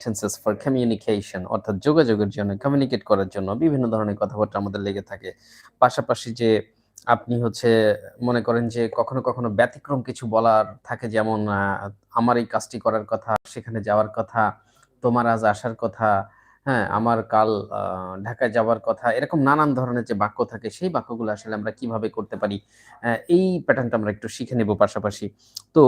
Senses for communication অর্থাৎ যোগাযোগের জন্য কমিউনিকেট করার জন্য বিভিন্ন ধরনের কথাবার্তা আমাদের লেগে থাকে। পাশাপাশি যে আপনি হচ্ছে মনে করেন যে কখনো কখনো ব্যতিক্রম কিছু বলার থাকে, যেমন আমার এই কাজটি করার কথা, সেখানে যাওয়ার কথা, তোমার আজ আসার কথা হ্যাঁ আমার কাল ঢাকায় যাওয়ার কথা, এরকম নানান ধরনের যে বাক্য থাকে, সেই বাক্যগুলো আসলে আমরা কীভাবে করতে পারি এই প্যাটার্নটা আমরা একটু শিখে নেব পাশাপাশি। তো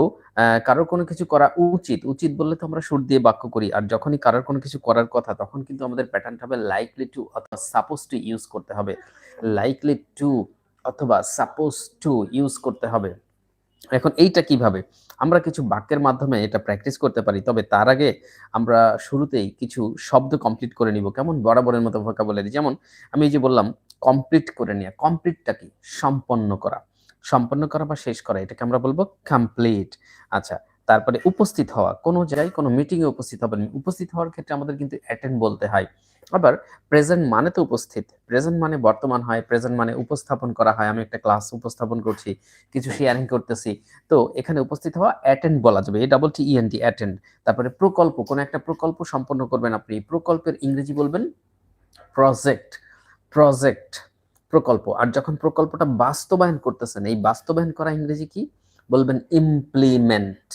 কারোর কোনো কিছু করা উচিত উচিত বললে তো আমরা সুর দিয়ে বাক্য করি, আর যখনই কারোর কোনো কিছু করার কথা, তখন কিন্তু আমাদের প্যাটার্নটা হবে লাইকলি টু অথবা সাপোজ টু ইউজ করতে হবে। লাইকলি টু অথবা সাপোজ টু ইউজ করতে হবে। এখন এইটা কীভাবে? আমরা কিছু বাক্যের মাধ্যমে এটা প্র্যাকটিস করতে পারি, তবে তার আগে আমরা শুরুতেই কিছু শব্দ কমপ্লিট করে নিব, কেমন বরাবরের মতো ভোকাবুলারি যেমন আমি এই যে বললাম কমপ্লিট করে নেওয়া কমপ্লিটটা কি? সম্পন্ন করা। সম্পন্ন করা বা শেষ করা, এটাকে আমরা বলব কমপ্লিট আচ্ছা তারপরে উপস্থিত হওয়া। কোনো জায়গায় কোনো মিটিংয়ে উপস্থিত হবেন। উপস্থিত হওয়ার ক্ষেত্রে আমাদের কিন্তু অ্যাটেন্ড বলতে হয়। আবার প্রেজেন্ট মানে তো উপস্থিত। প্রেজেন্ট মানে বর্তমান হয় প্রেজেন্ট মানে উপস্থাপন করা হয়। আমি একটা ক্লাস উপস্থাপন করছি, কিছু শেয়ারিং করতেছি। তো এখানে উপস্থিত হওয়া অ্যাটেন্ড বলা যাবে। এই ডাবল টি ইএনটি অ্যাটেন্ড তারপরে প্রকল্প, কোনো একটা প্রকল্প সম্পন্ন করবেন আপনি। প্রকল্পের ইংরেজি বলবেন প্রজেক্ট প্রজেক্ট প্রকল্প। আর যখন প্রকল্পটা বাস্তবায়ন করতেছেন, এই বাস্তবায়ন করা ইংরেজি কি? বলবেন ইমপ্লিমেন্ট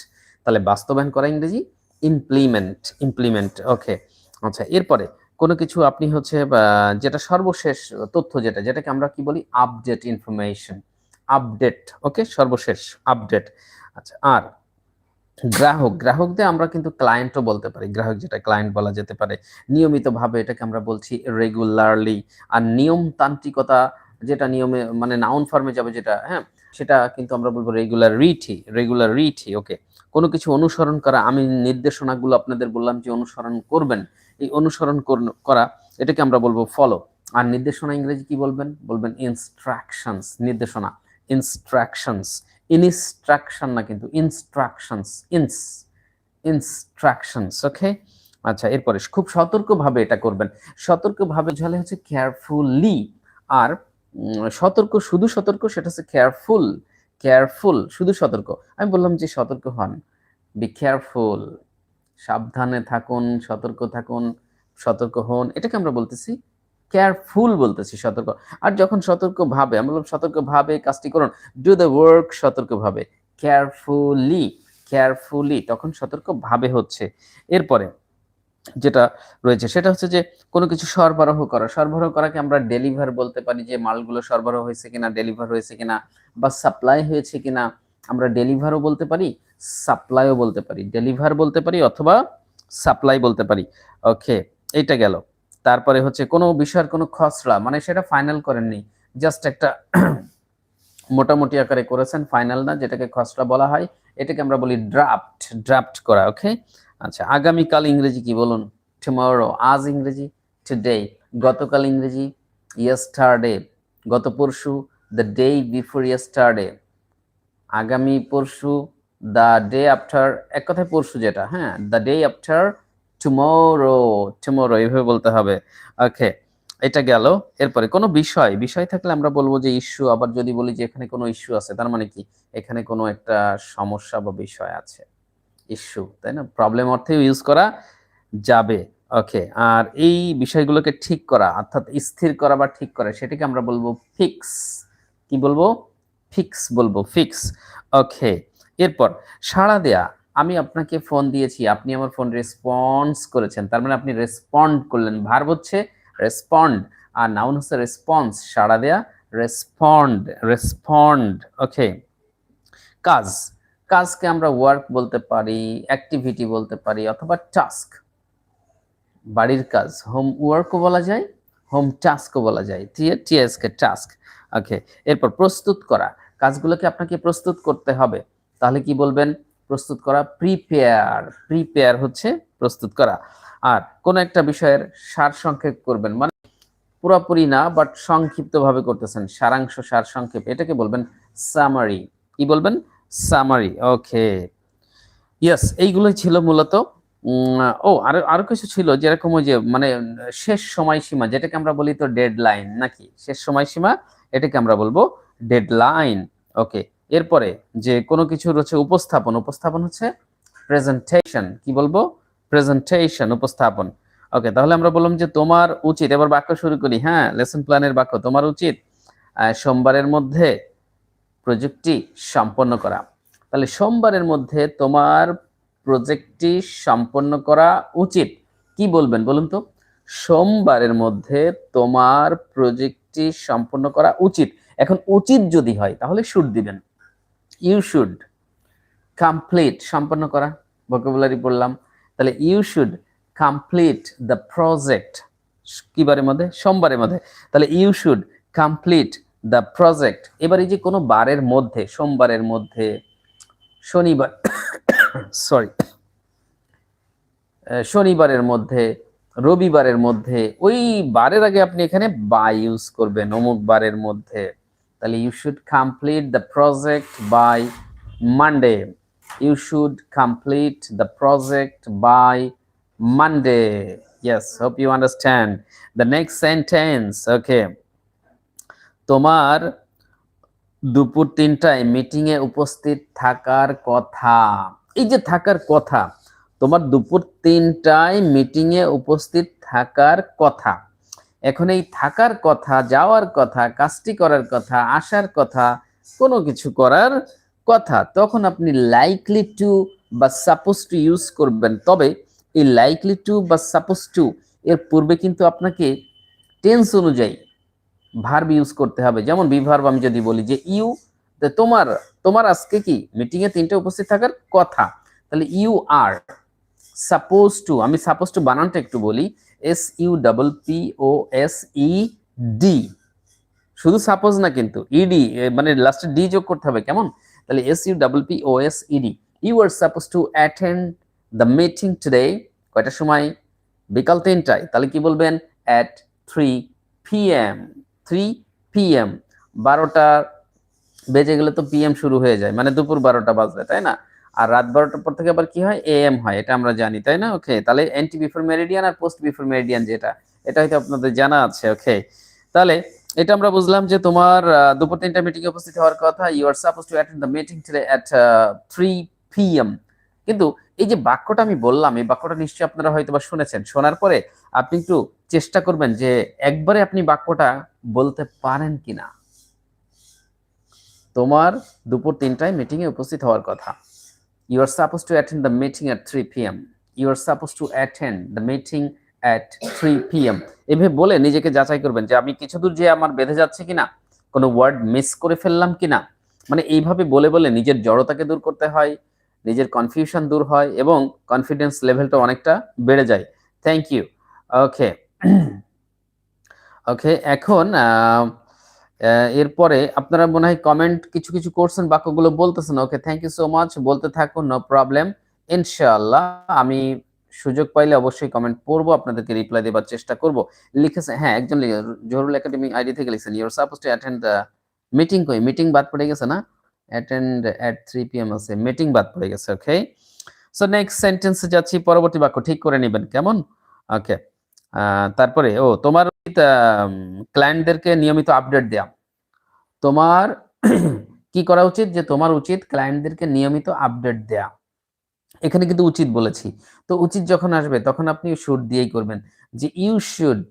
তাহলে বাস্তবায়ন করা ইংরেজি ইমপ্লিমেন্ট ইমপ্লিমেন্ট ওকে আচ্ছা এরপরে কোনো কিছু আপনি হচ্ছে যেটা সর্বশেষ তথ্য যেটা, যেটাকে আমরা কি বলি? আপডেট ইনফরমেশন আপডেট ওকে সর্বশেষ আপডেট আচ্ছা আর গ্রাহক, গ্রাহকদের আমরা কিন্তু ক্লায়েন্টও বলতে পারি। গ্রাহক যেটা ক্লায়েন্ট বলা যেতে পারে। নিয়মিতভাবে এটাকে আমরা বলছি রেগুলারলি আর নিয়মতান্ত্রিকতা যেটা নিয়মে মানে নাউন ফর্মে যাবে যেটা হ্যাঁ? সেটা কিন্তু আমরা বলব রেগুলারিটি রেগুলারিটি ওকে কোনো কিছু অনুসরণ করা, আমি নির্দেশনাগুলো আপনাদের বললাম যে অনুসরণ করবেন এই অনুসরণ করা, এটাকে আমরা বলব ফলো আর নির্দেশনা ইংরেজি কি বলবেন? বলবেন ইনস্ট্রাকশনস নির্দেশনা। ইনস্ট্রাকশনস ইনস্ট্রাকশন না কিন্তু ইনস্ট্রাকশনস ইনস ইনস্ট্রাকশনস ওকে আচ্ছা এরপরে, খুব সতর্কভাবে এটা করবেন। সতর্কভাবে ঝালে হচ্ছে কেয়ারফুলি আর সতর্ক, শুধু সতর্ক, সেটা হচ্ছে কেয়ারফুল কেয়ারফুল শুধু সতর্ক। আমি বললাম যে সতর্ক হন। বি কেয়ারফুল সাবধানে থাকুন, সতর্ক থাকুন, সতর্ক হন। এটাকে আমরা বলতেছি কেয়ারফুল বলতেছি, সতর্ক। আর যখন সতর্ক ভাবে, আমরা বললাম সতর্ক ভাবে কাজটি করুন। ডু দ্য ওয়ার্ক সতর্ক ভাবে কেয়ারফুলি কেয়ারফুলি তখন সতর্ক ভাবে হচ্ছে। এরপরে যেটা রয়েছে, সেটা হচ্ছে যে কোনো কিছু সরবরাহ করা। সরবরাহ করাকে আমরা ডেলিভার বলতে পারি যে মালগুলো সরবরাহ হয়েছে কিনা ডেলিভার হয়েছে কিনা বা সাপ্লাই হয়েছে কিনা। আমরা ডেলিভারও বলতে পারি, সাপ্লাইও বলতে পারি। ডেলিভার বলতে পারি অথবা সাপ্লাই বলতে পারি। ওকে এটা গেল। তারপরে হচ্ছে কোনো বিষয়ের কোনো খসড়া মানে সেটা ফাইনাল করেননি। জাস্ট একটা মোটামুটি আকারে করেছেন ফাইনাল না, যেটাকে খসড়া বলা হয়, এটাকে আমরা বলি ড্রাফট ড্রাফট করা ওকে আচ্ছা আগামীকাল ইংরেজি কি বলুন? টুমরো আজ ইংরেজি টুডে গতকাল ইংরেজি ইয়েস্টারডে গত পরশু দ্য ডে বিফোর ইয়েস্টারডে আগামী পরশু দ্য ডে আফটার এক কথায় পরশু যেটা হ্যাঁ the day after tomorrow tomorrow এইভাবে বলতে হবে। ওকে এটা গেল। এরপরে, কোনো বিষয় বিষয় থাকলে আমরা বলব যে ইস্যু আবার যদি বলি যে এখানে কোনো ইস্যু আছে, তার মানে কি? এখানে কোনো একটা সমস্যা বা বিষয় আছে। ইস্যু তাই না? প্রবলেম অর্থে ইউজ করা যাবে। ওকে আর এই বিষয়গুলোকে ঠিক করা, অর্থাৎ স্থির করা বা ঠিক করা, সেটাকে আমরা বলব ফিক্স কি বলব? ফিক্স বলব, ফিক্স। ওকে এরপর সাড়া দেয়া, আমি আপনাকে ফোন দিয়েছি, আপনি আমার ফোন রেসপন্স করেছেন, তার মানে আপনি রেসপন্ড করলেন। ভার্ব হচ্ছে রেসপন্ড আর নাউন হচ্ছে রেসপন্স সাড়া দেয়া রেসপন্ড রেসপন্ড ওকে কাজ, কাজকে আমরা ওয়ার্ক বলতে পারি অ্যাক্টিভিটি বলতে পারি, অথবা টাস্ক বাড়ির কাজ হোম ওয়ার্কও বলা যায় হোম টাস্কও বলা যায় টিএসকে টাস্ক ওকে, এরপর প্রস্তুত করা। কাজগুলোকে আপনাকে প্রস্তুত করতে হবে। তাহলে কি বলবেন? প্রস্তুত করা প্রিপেয়ার প্রিপেয়ার হচ্ছে প্রস্তুত করা। আর কোন একটা বিষয়ের সার সংক্ষেপ করবেন মানে পুরোপুরি না বাট সংক্ষিপ্তভাবে করতেছেন, সারাংশ সার সংক্ষেপ। এটাকে বলবেন সামারি কি বলবেন? সামারি ওকে। ইয়েস এইগুলোই ছিল মূলত। ও, আরও আরও কিছু ছিল, যেরকম ওই যে মানে শেষ সময়সীমা, যেটাকে আমরা বলি তো ডেডলাইন নাকি? শেষ সময়সীমা এটাকে আমরা বলব ডেডলাইন ওকে এরপরে যে কোনো কিছুর হচ্ছে উপস্থাপন উপস্থাপন হচ্ছে প্রেজেন্টেশন কি বলব? প্রেজেন্টেশন উপস্থাপন। ওকে তাহলে আমরা বললাম যে তোমার উচিত, এবার বাক্য শুরু করি হ্যাঁ লেসন প্ল্যানের বাক্য, তোমার উচিত সোমবারের মধ্যে প্রজেক্টটি সম্পন্ন করা। তাহলে সোমবারের মধ্যে তোমার প্রজেক্টটি সম্পন্ন করা উচিত। কি বলবেন বলুন তো? সোমবারের মধ্যে তোমার প্রজেক্টটি সম্পন্ন করা উচিত। এখন উচিত যদি হয়, তাহলে শুড দিবেন। ইউ শুড কমপ্লিট সম্পন্ন করা ভোকাবুলারি বললাম তাহলে you should complete the project কি বারের মধ্যে? সোমবারের মধ্যে। তাহলে you should complete the project এবার এই যে কোনো বারের মধ্যে, সোমবারের মধ্যে, শনিবার সরি শনিবারের মধ্যে রবিবারের মধ্যে, ওই বারের আগে আপনি এখানে বাই ইউজ করবেন, অমুক বারের মধ্যে। তাহলে you should complete the project by Monday you should complete the project by Monday yes hope you understand the next sentence okay তোমার দুপুর তিনটায় মিটিংয়ে উপস্থিত থাকার কথা। এই যে থাকার কথা তোমার দুপুর তিনটায় মিটিংয়ে উপস্থিত থাকার কথা। এখন এই থাকার কথা, যাওয়ার কথা, কাজটি করার কথা, আসার কথা, কোনো কিছু করার কথা, তখন আপনি লাইকলি টু বা সাপোজ টু ইউজ করবেন। তবে এই লাইকলি টু বা সাপোজ টু এর পূর্বে কিন্তু আপনাকে টেন্স অনুযায়ী ভার্ব ইউজ করতে হবে। যেমন বিভার্ব আমি যদি বলি যে ইউ তোমার তোমার আজকে কি? মিটিংয়ে তিনটে উপস্থিত থাকার কথা। তাহলে ইউ আর সাপোজ টু আমি সাপোজ টু বানানটা একটু বলি S U double P O S E D শুধু সাপোজ না কিন্তু ইডি মানে লাস্টে ডি যোগ করতে হবে, কেমন? তাহলে S U double P O S ED you are suppose to attend the meeting today কয়টার সময়? বিকাল তিনটায়। তাহলে কি বলবেন? At three PM three PM বারোটা বেজে গেলে তো পিএম শুরু হয়ে যায় মানে দুপুর বারোটা বাজবে, তাই না? আর রাত বারোটার পর থেকে আবার কি হয়? এএম হয়, এটা আমরা জানি, তাই না? ওকে তাহলে এন্টি বিফোর মেরিডিয়ান আর পোস্ট বিফোর মেরিডিয়ান যেটা, এটা হয়তো আপনাদের জানা আছে ওকে তাহলে এটা আমরা বুঝলাম যে তোমার দুপুর তিনটা মিটিং এ উপস্থিত হওয়ার কথা you are suppose to attend the meeting today at three PM কিন্তু এই যে বাক্যটা আমি বললাম, এই বাক্যটা নিশ্চয়ই আপনারা হয়তো বা শুনেছেন। শোনার পরে আপনি একটু চেষ্টা করবেন যে একবারে আপনি বাক্যটা বলতে পারেন কিনা। তোমার দুপুর তিনটায় মিটিং এ উপস্থিত হওয়ার কথা। You are suppose to attend the meeting at three PM you are suppose to attend the meeting at three PM এভাবে বলে নিজেকে যাচাই করবেন যে আমি কিছু দূর যে আমার বেঁধে যাচ্ছে কিনা, কোনো ওয়ার্ড মিস করে ফেললাম কিনা? মানে এইভাবে বলে বলে নিজের জড়তাকে দূর করতে হয়, নিজের কনফিউশন দূর হয় এবং কনফিডেন্স লেভেলটা অনেকটা বেড়ে যায়। থ্যাংক ইউ ওকে ওকে এখন এরপরে আপনারা মনে হয় কমেন্ট কিছু কিছু করছেন, বাক্যগুলো বলতেছেন। Okay thank you so much বলতে থাকুন নো প্রবলেম ইনশাআল্লাহ, আমি সুযোগ পাইলে অবশ্যই কমেন্ট পড়ব, আপনাদেরকে রিপ্লাই দেবার চেষ্টা করব। লিখেছেন হ্যাঁ একজন জহুরুল একাডেমি আইডি থেকে লিখেছেন your suppose to attend meeting কই? মিটিং বাদ পড়ে গেছে না? অ্যাটেন্ড অ্যাট থ্রি পিএম আছে মিটিং বাদ পড়ে গেছে ওকে সো নেক্সট সেন্টেন্সে যাচ্ছি, পরবর্তী বাক্য ঠিক করে নেবেন, কেমন? ওকে তারপরে, ও, তোমার ক্লায়েন্টদেরকে নিয়মিত আপডেট দেয়া। তোমার কি করা উচিত? যে, তোমার উচিত ক্লায়েন্টদেরকে নিয়মিত আপডেট দেয়া। এখানে কিন্তু উচিত বলেছি। তো উচিত যখন আসবে, তখন আপনি শুড দিয়েই করবেন যে ইউ শুড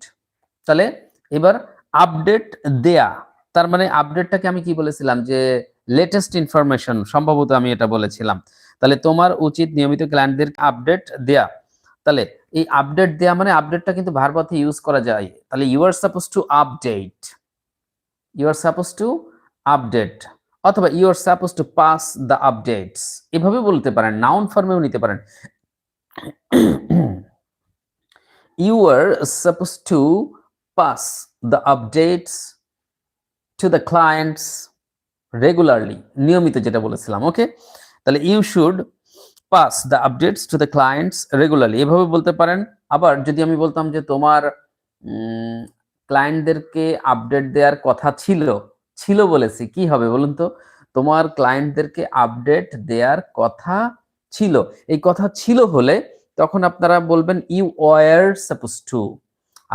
তাহলে, এবার আপডেট দেয়া। তার মানে আপডেটটাকে আমি কি বলেছিলাম? যে লেটেস্ট ইনফরমেশন সম্ভবত আমি এটা বলেছিলাম। তাহলে তোমার উচিত নিয়মিত ক্লায়েন্টদের আপডেট দেয়া। তাহলে এই আপডেট দেয়া মানে আপডেটটা কিন্তু ভারবাতে ইউজ করা যায়। তাহলে you are suppose to update you are suppose to update অথবা you are suppose to pass the updates এভাবে বলতে পারেন নাউন ফর্মেও নিতে পারেন। You are suppose to pass the updates to the clients regularly নিয়মিত যেটা বলেছিলাম ওকে তাহলে you should pass the updates to the clients regularly এভাবে বলতে পারেন। আবার যদি আমি বলতাম যে তোমার ক্লায়েন্টদেরকে আপডেট দেওয়ার কথা ছিল ছিল বলেছি, কি হবে বলুন তো? তোমার ক্লায়েন্টদেরকে আপডেট দেওয়ার কথা ছিল। এই কথা ছিল হলে তখন আপনারা বলবেন ইউ ওয়ার সাপোজ টু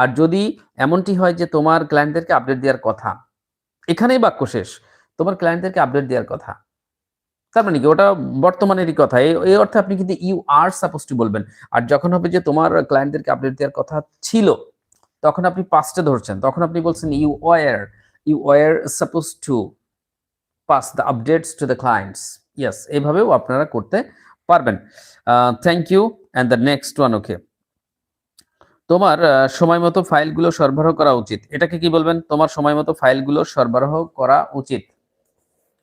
আর যদি এমনটি হয় যে তোমার ক্লায়েন্টদেরকে আপডেট দেওয়ার কথা, এখানেই বাক্য শেষ। তোমার ক্লায়েন্টদেরকে আপডেট দেওয়ার কথা। তার মানে কি? ওটা বর্তমানেরই কথা। এই অর্থে আপনি কিন্তু ইউ আর সাপোজ টু বলবেন। আর যখন হবে যে তোমার ক্লায়েন্টদেরকে আপডেট দেওয়ার কথা ছিল, তখন আপনি পাস্টে ধরছেন। তখন আপনি বলছেন you were you were suppose to pass the updates to the clients yes এইভাবেও আপনারা করতে পারবেন। Thank you and the next one okay তোমার সময় মতো ফাইলগুলো সরবরাহ করা উচিত। এটাকে কি বলবেন? তোমার সময় মতো ফাইলগুলো সরবরাহ করা উচিত।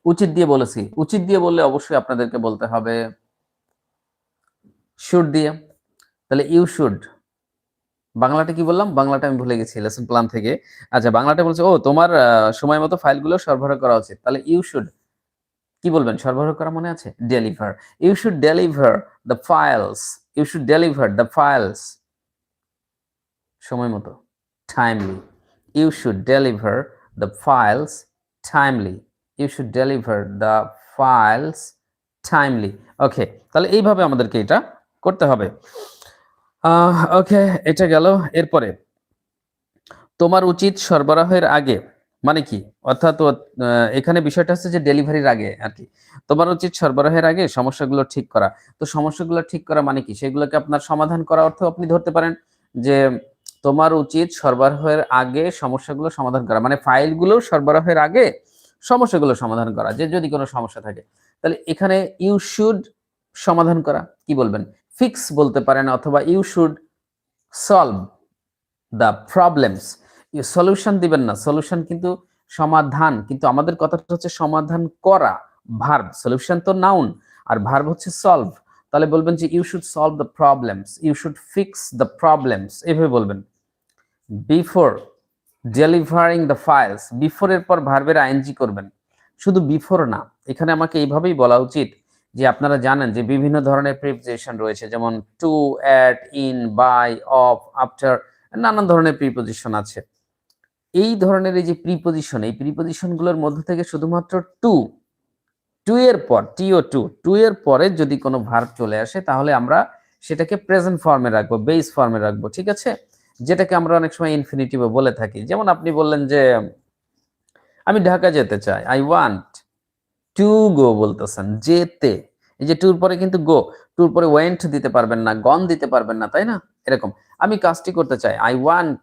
উচিত দিয়ে বলেছি। উচিত দিয়ে বললে অবশ্যই আপনাদেরকে বলতে হবে। শুড দিয়ে। তাহলে ইউ শুড বাংলাটা কি বললাম? বাংলাটা আমি ভুলে গেছি লেসন প্ল্যান থেকে। আচ্ছা বাংলাটা বলছে, ও, তোমার সময় মতো ফাইলগুলো সরবরাহ করা উচিত। তাহলে ইউ শুড কি বলবেন? সরবরাহ করা মনে আছে? Deliver you should deliver the files you should deliver the files সময় মতো। Timely you should deliver the files timely you should deliver the files timely okay তাহলে এইভাবে আমাদেরকে এটা করতে হবে। ওকে এটা গেল। এরপরে, তোমার উচিত সরবরাহের আগে মানে কি? অর্থাৎ এখানে বিষয়টা হচ্ছে যে ডেলিভারির আগে আর কি। তোমার উচিত সরবরাহের আগে সমস্যাগুলো ঠিক করা। তো সমস্যাগুলো ঠিক করা মানে কি? সেগুলোকে আপনার সমাধান করা অর্থ আপনি ধরতে পারেন যে তোমার উচিত সরবরাহের আগে সমস্যাগুলো সমাধান করা। মানে ফাইলগুলো সরবরাহের আগে সমস্যাগুলো সমাধান করা, যে যদি কোনো সমস্যা থাকে। তাহলে এখানে ইউ শুড সমাধান করা, কি বলবেন? ফিক্স বলতে পারেন অথবা you should solve the problems solution দিবেন না সলিউশন কিন্তু সমাধান, কিন্তু আমাদের কথাটা হচ্ছে সমাধান করা ভার্ব সলিউশন তো নাউন আর ভার্ব হচ্ছে সলভ তাহলে বলবেন যে you should solve the problems you should fix the problems এভাবে বলবেন। Before delivering the files before এর পর ভার্বের আইএনজি করবেন। শুধু বিফোর না, এখানে আমাকে এইভাবেই বলা উচিত যে আপনারা জানেন যে বিভিন্ন ধরনের প্রিপোজিশন রয়েছে, যেমন to at in by of after নানান ধরনের প্রিপোজিশন আছে। এই ধরনের এই যে প্রিপোজিশন এই প্রিপোজিশনগুলোর মধ্যে থেকে শুধুমাত্র টু টু এর পর টিও টু টু এর পরে যদি কোনো ভার্ব চলে আসে, তাহলে আমরা সেটাকে প্রেজেন্ট ফর্মে রাখব বেস ফর্মে রাখব, ঠিক আছে? যেটাকে আমরা অনেক সময় ইনফিনিটিভে বলে থাকি। যেমন আপনি বললেন যে, আমি ঢাকা যেতে চাই আই ওয়ান্ট টু গো বলতেছেন, যেতে। এই যে টুর পরে কিন্তু গো টুর পরে ওয়েন্ট দিতে পারবেন না গন দিতে পারবেন না, তাই না? এরকম। আমি কাজটি করতে চাই আই ওয়ান্ট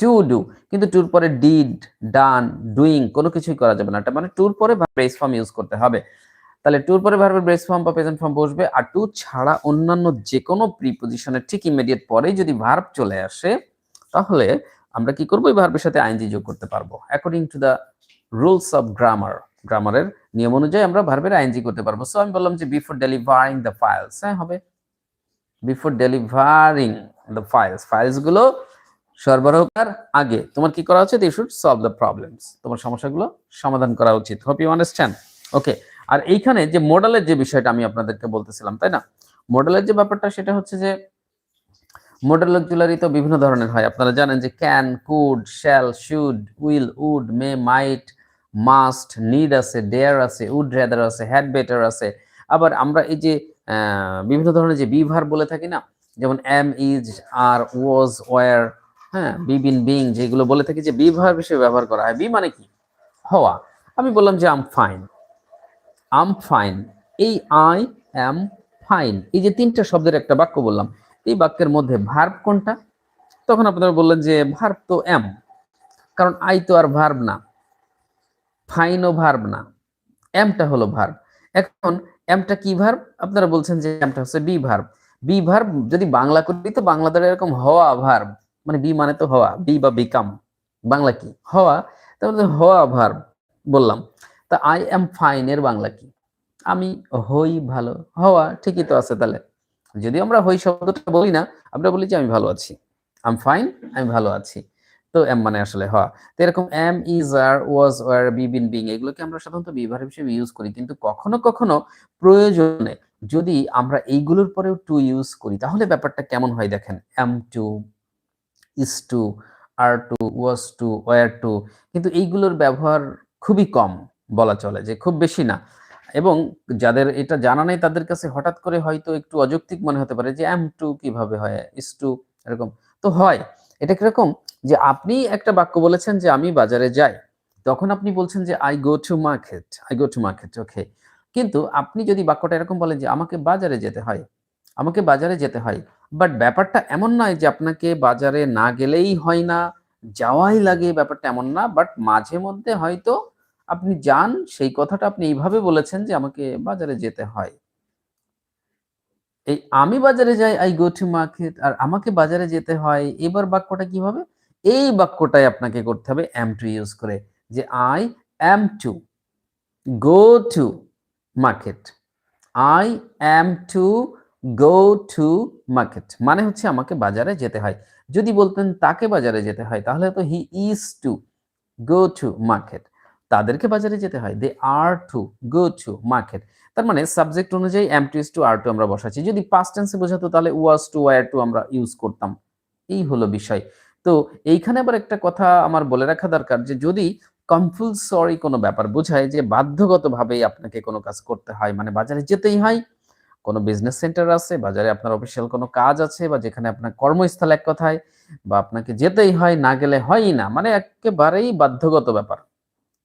টু ডু কিন্তু টুর পরে ডিড ডান ডুইং কোনো কিছুই করা যাবে না। এটা মানে টুর পরে বেস ফর্ম ইউজ করতে হবে। তাহলে টুর পরে ভার্বের বেস ফর্ম বা প্রেজেন্ট ফর্ম বসবে। আর টু ছাড়া অন্যান্য যে কোনো প্রিপোজিশনের ঠিক ইমিডিয়েট পরেই যদি ভার্ব চলে আসে, তাহলে আমরা কি করব? এই ভার্বের সাথে আইনজি যোগ করতে পারব। According to the rules of grammar গ্রামারের নিয়ম অনুযায়ী আমরা ভার্বের আইনজি করতে পারব। সো আমি বললাম যে বিফোর ডেলিভারিং দ্য ফাইলস হ্যাঁ হবে। বিফোর ডেলিভারিং দ্য ফাইলস ফাইলসগুলো সরবরাহ করার আগে তোমার কি করা উচিত? You should solve the problems তোমার সমস্যাগুলো সমাধান করা উচিত। হোপ ইউ আন্ডারস্ট্যান্ড ওকে আর এইখানে যে মডেলের যে বিষয়টা আমি আপনাদেরকে বলতেছিলাম, তাই না? মডেলের যে ব্যাপারটা সেটা হচ্ছে যে মডেল অক্সিলারি তো বিভিন্ন ধরনের হয়। আপনারা জানেন যে can could shall should will would may might must need আছে ডেয়ার আছে উড রেদার আছে হ্যাড বেটার আছে। আবার আমরা এই যে বিভিন্ন ধরনের যে বিভার বলে থাকি না, যেমন am is are was were হ্যাঁ বি বিন বিং যেগুলো বলে থাকি যে বিভার বিষয়ে ব্যবহার করা হয়। বি মানে কি? হওয়া। আমি বললাম যে আম ফাইন আম ফাইন এই আই অ্যাম ফাইন এই যে তিনটা শব্দের একটা বাক্য বললাম, এই বাক্যের মধ্যে ভার্ব কোনটা? তখন আপনারা বললেন যে ভার্ব তো এম কারণ আই তো আর ভার্ব না ফাইনও ভার্ব না এমটা হলো ভার্ব এখন এমটা কি ভার্ব আপনারা বলছেন যে এমটা হচ্ছে বি ভার্ব বি ভার্ব যদি বাংলা করি তো বাংলা দ্বারা এরকম হওয়া ভার্ব মানে বি মানে তো হওয়া বি বা বিকাম বাংলা কি? হওয়া, তাহলে হওয়া ভার্ব বললাম তা আই এম ফাইন এর বাংলা কি? আমি হই ভালো। হওয়া ঠিকই তো আছে তাহলে। যদি আমরা হই শব্দটা বলি না, আমরা বলি যে আমি ভালো আছি। আম ফাইন আমি ভালো আছি। তো এম মানে আসলে হওয়া। তো এরকম am is are was were be been being এগুলোকে আমরা সাধারণত বিভার হিসেবে ইউজ করি। কিন্তু কখনো কখনো প্রয়োজনে যদি আমরা এইগুলোর পরেও টু ইউজ করি, তাহলে ব্যাপারটা কেমন হয় দেখেন? Am to is to are to was to were to কিন্তু এইগুলোর ব্যবহার খুবই কম। বলা চলে যে খুব বেশি না। এবং যাদের এটা জানা নেই তাদের কাছে হঠাৎ করে হয়তো একটু অযৌক্তিক মনে হতে পারে যে, এম টু কীভাবে হয়? Is to? এরকম। তো হয়। এটা কীরকম? যে আপনি একটা বাক্য বলেছেন যে, আমি বাজারে যাই। তখন আপনি বলছেন যে I go to market I go to market okay কিন্তু আপনি যদি বাক্যটা এরকম বলেন যে, আমাকে বাজারে যেতে হয়, আমাকে বাজারে যেতে হয়। বাট ব্যাপারটা এমন নয় যে আপনাকে বাজারে না গেলেই হয় না, যাওয়াই লাগে ব্যাপারটা এমন না, বাট মাঝে মধ্যে হয়তো আপনি যান, সেই কথাটা আপনি এইভাবে বলেছেন যে আমাকে বাজারে যেতে হয়। এই আমি বাজারে যাই আই গো টু মার্কেট আর আমাকে বাজারে যেতে হয়, এবার বাক্যটা কি হবে এই বাক্যটাই আপনাকে করতে হবে অ্যাম টু ইউজ করে, যে I am to go to market I am to go to market মানে হচ্ছে আমাকে বাজারে যেতে হয়। যদি বলতেন তাকে বাজারে যেতে হয়, তাহলে তো he is to go to market তাদেরকে বাজারে যেতে হয়। They are to go to market তার মানে সাবজেক্ট অনুযায়ী am to to are to আমরা বসাচ্ছি। যদি পাস্ট টেন্সে বোঝাতো তাহলে ওয়াজ টু ওয়ার টু আমরা ইউজ করতাম। এই হলো বিষয়। তো এইখানে আবার একটা কথা আমার বলে রাখা দরকার যে যদি কম্পালসরি কোনো ব্যাপার বোঝায় যে বাধ্যগতভাবেই আপনাকে কোনো কাজ করতে হয় মানে বাজারে যেতেই হয়, কোনো বিজনেস সেন্টার আছে, বাজারে আপনার অফিসিয়াল কোনো কাজ আছে বা যেখানে আপনার কর্মস্থল এক কথায় বা আপনাকে যেতেই হয়, না গেলে হয়ই না মানে একেবারেই বাধ্যগত ব্যাপার।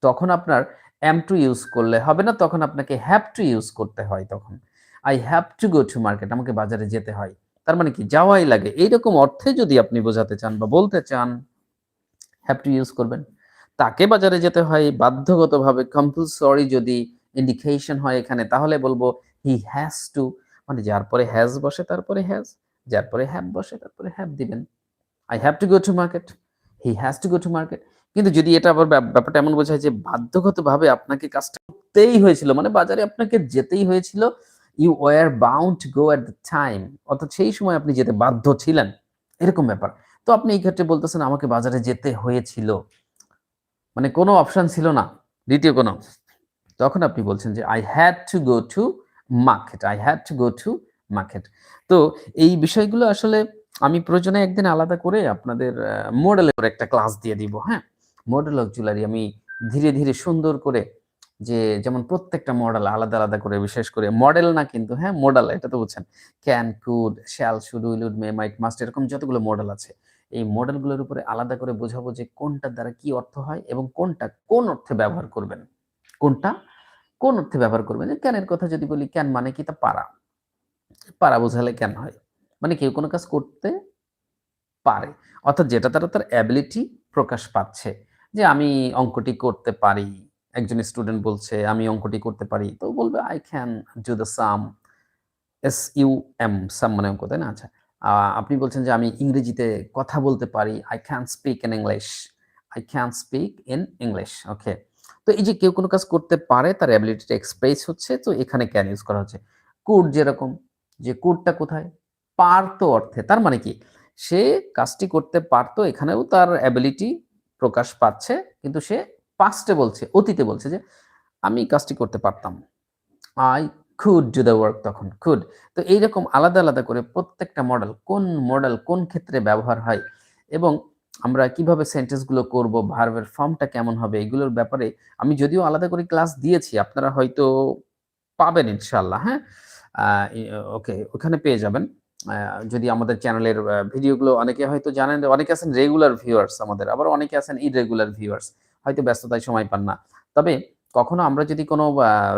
তখন আপনার এম টু ইউজ করলে হবে না, তখন আপনাকে হ্যাভ টু ইউজ করতে হয় তখন। I have to go to market আমাকে বাজারে যেতে হয়। তার মানে কি? যাওয়াই লাগে। এইরকম অর্থে যদি আপনি বোঝাতে চান বা বলতে চান হ্যাভ টু ইউজ করবেন। তাকে বাজারে যেতে হয়, বাধ্যগতভাবে কম্পালসরি যদি ইন্ডিকেশন হয় এখানে, তাহলে বলব হি হ্যাজ টু মানে যার পরে হ্যাজ বসে তারপরে হ্যাজ যার পরে হ্যাভ বসে তারপরে হ্যাভ দিবেন। I have to go to market he has to go to market কিন্তু যদি এটা আবার ব্যাপারটা এমন বোঝায় যে বাধ্যগতভাবে আপনাকে কাজটা করতেই হয়েছিল মানে বাজারে আপনাকে যেতেই হয়েছিল you were bound go at the time অর্থাৎ সেই সময় আপনি যেতে বাধ্য ছিলেন, এরকম ব্যাপার। তো আপনি এই ক্ষেত্রে বলতেছেন আমাকে বাজারে যেতে হয়েছিল মানে কোনো অপশন ছিল না, দ্বিতীয় কোনো। তখন আপনি বলছেন যে I had to go to market I had to go to market তো এই বিষয়গুলো আসলে আমি প্রয়োজনে একদিন আলাদা করে আপনাদের মডেলের একটা ক্লাস দিয়ে দিব হ্যাঁ? মডেল অক্সুলারি আমি ধীরে ধীরে সুন্দর করে যে যেমন প্রত্যেকটা মডেল আলাদা আলাদা করে, বিশেষ করে মডেল না কিন্তু হ্যাঁ মডেল এটা তো বুঝছেন। Can could shall should will would may might must এরকম যতগুলো মডেল আছে, এই মডেলগুলোর উপরে আলাদা করে বোঝাবো যে কোনটার দ্বারা কি অর্থ হয় এবং কোনটা কোন অর্থে ব্যবহার করবেন। কোনটা কোন অর্থে ব্যবহার করবেন? যে ক্যানের কথা যদি বলি ক্যান মানে কি? তা পারা। পারা বোঝালে ক্যান হয়। মানে কেউ কোনো কাজ করতে পারে। অর্থাৎ যেটা তারা তার অ্যাবিলিটি প্রকাশ পাচ্ছে। যে আমি অঙ্কটি করতে পারি। একজন স্টুডেন্ট বলছে, আমি অঙ্কটি করতে পারি। তো বলবে I can do the sum S U M sum মানে অঙ্ক, তাই না? আচ্ছা আপনি বলছেন যে আমি ইংরেজিতে কথা বলতে পারি। I can speak in English I can speak in English okay তো এই যে কেউ কোনো কাজ করতে পারে, তার অ্যাবিলিটিটা এক্সপ্রেস হচ্ছে, তো এখানে ক্যান ইউজ করা হচ্ছে। কুড যেরকম, যে কুডটা কোথায়? পারতো অর্থে, তার মানে কি? সে কাজটি করতে পারতো, এখানেও তার অ্যাবিলিটি প্রকাশ পাচ্ছে, কিন্তু সে পাস্টে বলছে, অতীতে বলছে যে, আমি কাজটি করতে পারতাম। I could do the work তখন খুড তো এইরকম আলাদা আলাদা করে প্রত্যেকটা মডেল কোন মডেল কোন ক্ষেত্রে ব্যবহার হয় এবং আমরা কীভাবে সেন্টেন্সগুলো করব ভার্বের ফর্মটা কেমন হবে, এগুলোর ব্যাপারে আমি যদিও আলাদা করে ক্লাস দিয়েছি, আপনারা হয়তো পাবেন ইনশাল্লাহ হ্যাঁ? ওকে, ওখানে পেয়ে যাবেন। যদি আমাদের চ্যানেলের ভিডিওগুলো অনেকে হয়তো জানেন, অনেকে আছেন রেগুলার ভিউয়ার্স আমাদের, আবার অনেকে আছেন ইরেগুলার ভিউয়ার্স হয়তো ব্যস্ততায় সময় পান না। তবে কখনো আমরা যদি কোনো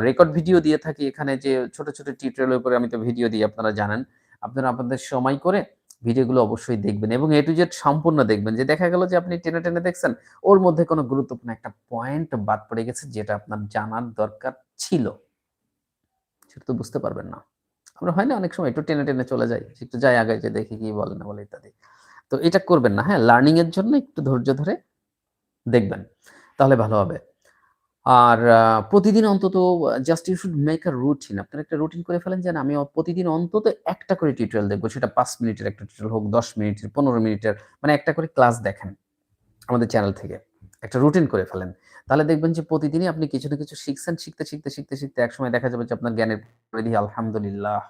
রেকর্ড ভিডিও দিয়ে থাকি, এখানে যে ছোট ছোট টিউটোরিয়ালের উপরে আমি তো ভিডিও দিই, আপনারা জানেন, আপনারা আপনাদের সময় করে ভিডিওগুলো অবশ্যই দেখবেন এবং এ টু জেড সম্পূর্ণ দেখবেন। যে দেখা গেল যে আপনি টেনে টেনে দেখছেন, ওর মধ্যে কোনো গুরুত্বপূর্ণ একটা পয়েন্ট বাদ পড়ে গেছে, যেটা আপনার জানার দরকার ছিল। সেটা তো বুঝতে পারবেন না। আমরা হয় না অনেক সময় একটু টেনে টেনে চলে যাই, একটু যাই আগে যে দেখি কি বলে না বলে ইত্যাদি। তো এটা করবেন না হ্যাঁ লার্নিং এর জন্য একটু ধৈর্য ধরে দেখবেন, তাহলে ভালো হবে। আর প্রতিদিন অন্তত just you should make a routine আপনার একটা রুটিন করে ফেলেন যে আমি প্রতিদিন অন্তত একটা করে টিউটোরিয়াল দেখব, সেটা পাঁচ মিনিটের একটা টিউটোরিয়াল হোক, দশ মিনিটের, পনেরো মিনিটের মানে একটা করে ক্লাস দেখেন আমাদের চ্যানেল থেকে। একটা রুটিন করে ফেলেন। তাহলে দেখবেন যে প্রতিদিনই আপনি কিছু না কিছু শিখছেন, শিখতে শিখতে শিখতে শিখতে একসময় দেখা যাবে যে আপনার জ্ঞানের পরিধি আলহামদুলিল্লাহ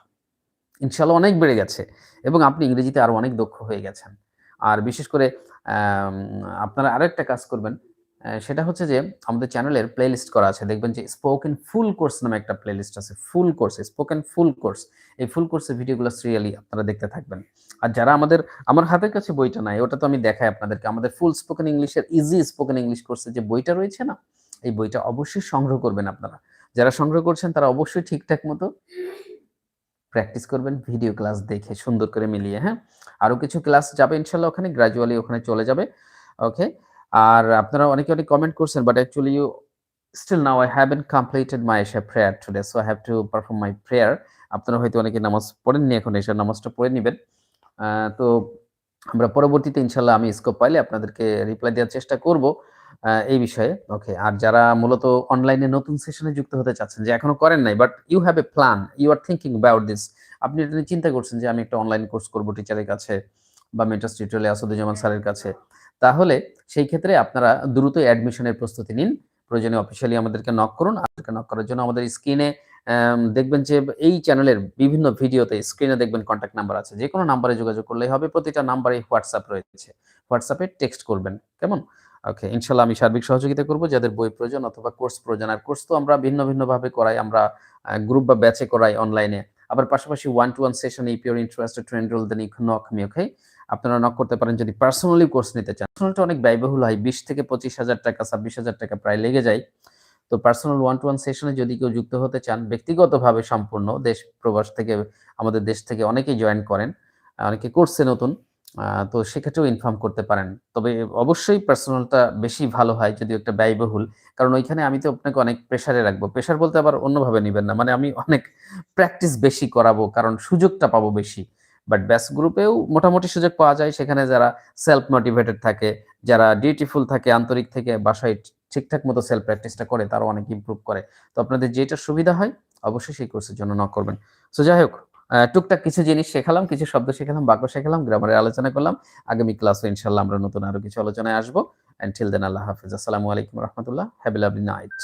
ইনশাল্লাহ অনেক বেড়ে গেছে এবং আপনি ইংরেজিতে আরও অনেক দক্ষ হয়ে গেছেন। আর বিশেষ করে আপনারা আরেকটা কাজ করবেন সেটা হচ্ছে যে আমাদের চ্যানেলের প্লেলিস্ট করা আছে। দেখবেন যে স্পোকেন ফুল কোর্স নামে একটা প্লেলিস্ট আছে। Full course spoken full course এই ফুল কোর্সের ভিডিওগুলো সিরিয়ালি আপনারা দেখতে থাকবেন। আর যারা আমাদের, আমার হাতের কাছে বইটা নাই, ওটা তো আমি দেখাই আপনাদেরকে। আমাদের ফুল স্পোকেন ইংলিশের ইজি স্পোকেন ইংলিশ কোর্সের যে বইটা রয়েছে না, এই বইটা অবশ্যই সংগ্রহ করবেন আপনারা। যারা সংগ্রহ করছেন, তারা অবশ্যই ঠিকঠাক মতো প্র্যাকটিস করবেন ভিডিও ক্লাস দেখে সুন্দর করে মিলিয়ে হ্যাঁ? আরও কিছু ক্লাস যাবে ইনশাল্লাহ ওখানে গ্রাজুয়ালি ওখানে চলে যাবে। ওকে আর আপনারা অনেকে অনেক কমেন্ট করছেন but actually you still now I haven't completed my Isha prayer today so I have to perform my prayer আপনারা হয়তো অনেকে নামাজ পড়েননি এখন, এসে নামাজটা পড়ে নেবেন। তো আমরা পরবর্তীতে ইনশাল্লাহ আমি স্কোপ পাইলে আপনাদেরকে রিপ্লাই দেওয়ার চেষ্টা করব। এই বিষয়ে। ওকে আর যারা মূলত অনলাইনে নতুন সেশনে যুক্ত হতে চাচ্ছেন, যে এখনও করেন নাই but you have a plan you are thinking about this আপনি এটা নিয়ে চিন্তা করছেন যে আমি একটা অনলাইন কোর্স করব টিচারের কাছে বা মেন্টাস টিউটোরিয়ালে আসাদুজ্জামান স্যারের কাছে। তাহলে সেই ক্ষেত্রে আপনারা দ্রুত অ্যাডমিশনের প্রস্তুতি নিন। প্রয়োজনে অফিসিয়ালি আমাদেরকে নক করুন। আমাদেরকে নক করার জন্য আমাদের স্ক্রিনে দেখবেন যে এই চ্যানেলের বিভিন্ন ভিডিওতে স্ক্রিনে দেখবেন কন্ট্যাক্ট নাম্বার আছে। যে কোনো নাম্বারে যোগাযোগ করলেই হবে। প্রতিটা নাম্বারে হোয়াটসঅ্যাপ রয়েছে। হোয়াটসঅ্যাপে টেক্সট করবেন। কেমন? ওকে ইনশাল্লাহ আমি সার্বিক সহযোগিতা করব। যাদের বই প্রয়োজন অথবা কোর্স প্রয়োজন, আর কোর্স তো আমরা ভিন্ন ভিন্নভাবে করাই। আমরা গ্রুপ বা ব্যাচে করাই অনলাইনে আবার পাশাপাশি one to one session you're interested to enrol then you knock me okay আপনারা নক করতে পারেন যদি পার্সোনালি কোর্স নিতে চান। পার্সোনালটা অনেক ব্যয়বহুল হয়, বিশ থেকে পঁচিশ হাজার টাকা, ছাব্বিশ হাজার টাকা প্রায় লেগে যায়। তো পার্সোনাল ওয়ান টু ওয়ান সেশনে যদি কেউ যুক্ত হতে চান, ব্যক্তিগতভাবে সম্পূর্ণ দেশ, প্রবাস থেকে, আমাদের দেশ থেকে অনেকেই জয়েন করেন অনেকে করছে নতুন তো সেক্ষেত্রেও ইনফর্ম করতে পারেন। তবে অবশ্যই পার্সোনালটা বেশি ভালো হয় যদি একটা ব্যয়বহুল। কারণ ওইখানে আমি তো আপনাকে অনেক প্রেশারে রাখব। প্রেশার বলতে আবার অন্যভাবে নেবেন না। মানে আমি অনেক প্র্যাকটিস বেশি করাবো, কারণ সুযোগটা পাবো বেশি। বাট ব্যাস গ্রুপেও মোটামুটি সুযোগ পাওয়া যায়। সেখানে যারা সেলফ মোটিভেটেড থাকে, যারা ডিউটিফুল থাকে, আন্তরিক থেকে, বাসায় ঠিকঠাক মতো সেলফ প্র্যাকটিসটা করে তারা অনেক ইম্প্রুভ করে। তো আপনাদের যেটা সুবিধা হয়, অবশ্যই সেই কোর্সের জন্য নক করবেন। সো যাই হোক টুকটাক কিছু জিনিস শেখালাম, কিছু শব্দ শেখালাম, বাক্য শেখালাম গ্রামারের আলোচনা করলাম। আগামী ক্লাসে ইনশাল্লাহ আমরা নতুন আরও কিছু আলোচনায় আসব। অ্যান্ড দেন আল্লাহ হাফিজ। আসসালামু আলাইকুম রহমতুল্লাহ। Have lovely night